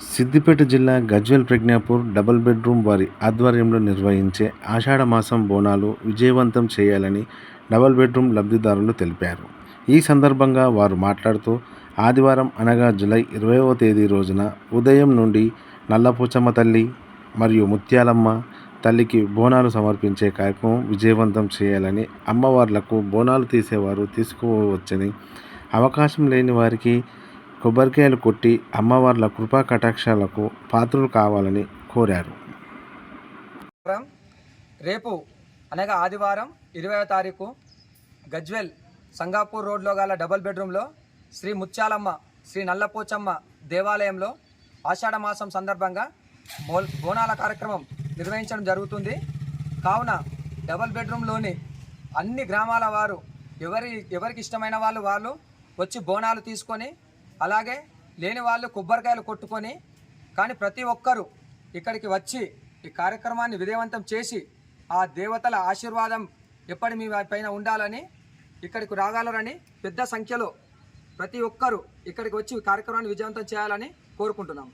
సిద్దిపేట జిల్లా Gajwel Pragnapur double bedroom వారి ఆధ్వర్యంలో నిర్వహించే ఆషాఢ మాసం బోనాలు విజయవంతం చేయాలని డబుల్ బెడ్రూమ్ లబ్ధిదారులు తెలిపారు. ఈ సందర్భంగా వారు మాట్లాడుతూ ఆదివారం అనగా జూలై ఇరవైవ తేదీ రోజున ఉదయం నుండి నల్లపోచమ్మ తల్లి మరియు ముత్యాలమ్మ తల్లికి బోనాలు సమర్పించే కార్యక్రమం విజయవంతం చేయాలని అమ్మవార్లకు బోనాలు తీసేవారు తీసుకోవచ్చని అవకాశం లేని వారికి కొబ్బరికాయలు కొట్టి అమ్మవార్ల కృపా కటాక్షాలకు పాత్రలు కావాలని కోరారు. రేపు అనగా ఆదివారం ఇరవై తారీఖు గజ్వెల్ సంగాపూర్ రోడ్లో గల డబుల్ బెడ్రూమ్లో శ్రీ ముత్యాలమ్మ శ్రీ నల్లపోచమ్మ దేవాలయంలో ఆషాఢ మాసం సందర్భంగా బోల్ బోనాల కార్యక్రమం నిర్వహించడం జరుగుతుంది. కావున డబల్ బెడ్రూమ్లోని అన్ని గ్రామాల వారు ఎవరి ఎవరికి ఇష్టమైన వాళ్ళు వాళ్ళు వచ్చి బోనాలు తీసుకొని అలాగే లేని వాళ్ళు కొబ్బరికాయలు కొట్టుకొని కానీ ప్రతి ఒక్కరూ ఇక్కడికి వచ్చి ఈ కార్యక్రమాన్ని విజయవంతం చేసి ఆ దేవతల ఆశీర్వాదం ఎప్పటి మీ పైన ఉండాలని ఇక్కడికి రాగలరని పెద్ద సంఖ్యలో ప్రతి ఒక్కరూ ఇక్కడికి వచ్చి ఈ కార్యక్రమాన్ని విజయవంతం చేయాలని కోరుకుంటున్నాం